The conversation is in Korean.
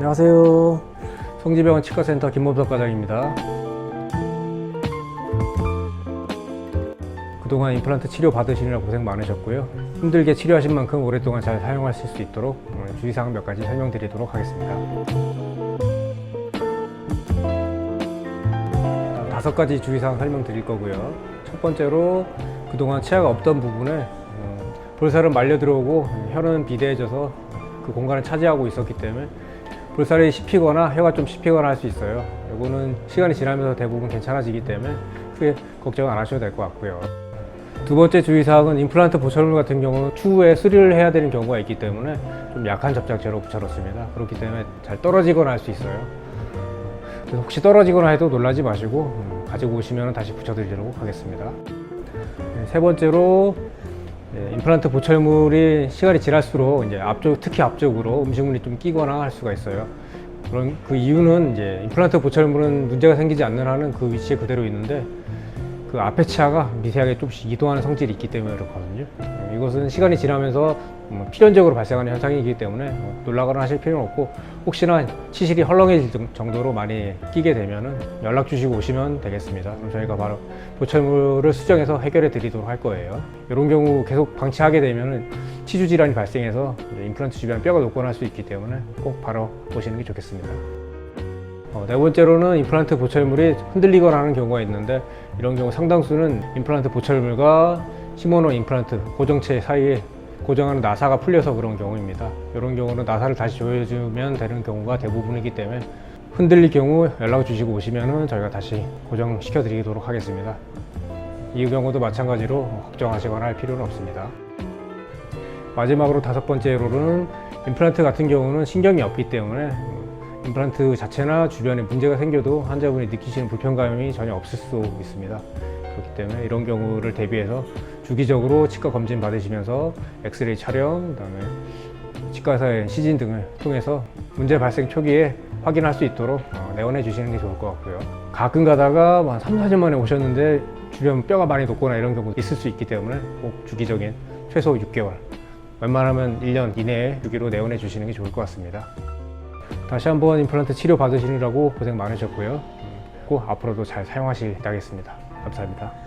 안녕하세요. 성지병원 치과센터 김범석 과장입니다. 그동안 임플란트 치료 받으시느라 고생 많으셨고요. 힘들게 치료하신 만큼 오랫동안 잘 사용하실 수 있도록 오늘 주의사항 몇 가지 설명드리도록 하겠습니다. 다섯 가지 주의사항 설명드릴 거고요. 첫 번째로 그동안 치아가 없던 부분에 음, 볼살은 말려 들어오고 혀는 비대해져서 그 공간을 차지하고 있었기 때문에 볼살이 씹히거나 혀가 좀 씹히거나 할 수 있어요. 이거는 시간이 지나면서 대부분 괜찮아지기 때문에 크게 걱정 안 하셔도 될 것 같고요. 두 번째 주의사항은 임플란트 보철물 같은 경우는 추후에 수리를 해야 되는 경우가 있기 때문에 좀 약한 접착제로 붙여놓습니다. 그렇기 때문에 잘 떨어지거나 할 수 있어요. 그래서 혹시 떨어지거나 해도 놀라지 마시고 음, 가지고 오시면 다시 붙여드리도록 하겠습니다. 네, 세 번째로 네, 임플란트 보철물이 시간이 지날수록 이제 앞쪽 특히 앞쪽으로 음식물이 좀 끼거나 할 수가 있어요. 그런 그 이유는 이제 임플란트 보철물은 문제가 생기지 않는 한은 그 위치에 그대로 있는데 그 앞에 치아가 미세하게 조금씩 이동하는 성질이 있기 때문에 그렇거든요. 음, 이것은 시간이 지나면서 음, 필연적으로 발생하는 현상이기 때문에 어, 놀라거나 하실 필요는 없고 혹시나 치실이 헐렁해질 정- 정도로 많이 끼게 되면은 연락 주시고 오시면 되겠습니다. 그럼 저희가 바로 보철물을 수정해서 해결해 드리도록 할 거예요. 이런 경우 계속 방치하게 되면은 치주 질환이 발생해서 임플란트 주변 뼈가 녹거나 할 수 있기 때문에 꼭 바로 보시는 게 좋겠습니다. 어, 네 번째로는 임플란트 보철물이 흔들리거나 하는 경우가 있는데 이런 경우 상당수는 임플란트 보철물과 시모노 임플란트 고정체 사이에 고정하는 나사가 풀려서 그런 경우입니다. 이런 경우는 나사를 다시 조여주면 되는 경우가 대부분이기 때문에 흔들릴 경우 연락 주시고 오시면은 저희가 다시 고정시켜 드리도록 하겠습니다. 이 경우도 마찬가지로 걱정하시거나 할 필요는 없습니다. 마지막으로 다섯 번째로는 임플란트 같은 경우는 신경이 없기 때문에 임플란트 자체나 주변에 문제가 생겨도 환자분이 느끼시는 불편감이 전혀 없을 수 있습니다. 그렇기 때문에 이런 경우를 대비해서 주기적으로 치과 검진 받으시면서 엑스레이 촬영, 그다음에 치과사의 시진 등을 통해서 문제 발생 초기에 확인할 수 있도록 어, 내원해 주시는 게 좋을 것 같고요. 가끔 가다가 뭐한 3, 4년 만에 오셨는데 주변 뼈가 많이 녹거나 이런 경우 있을 수 있기 때문에 꼭 주기적인 최소 6개월, 웬만하면 1년 이내에 주기로 내원해 주시는 게 좋을 것 같습니다. 다시 한번 임플란트 치료 받으시느라고 고생 많으셨고요. 꼭 앞으로도 잘 사용하시길 바라겠습니다. 감사합니다.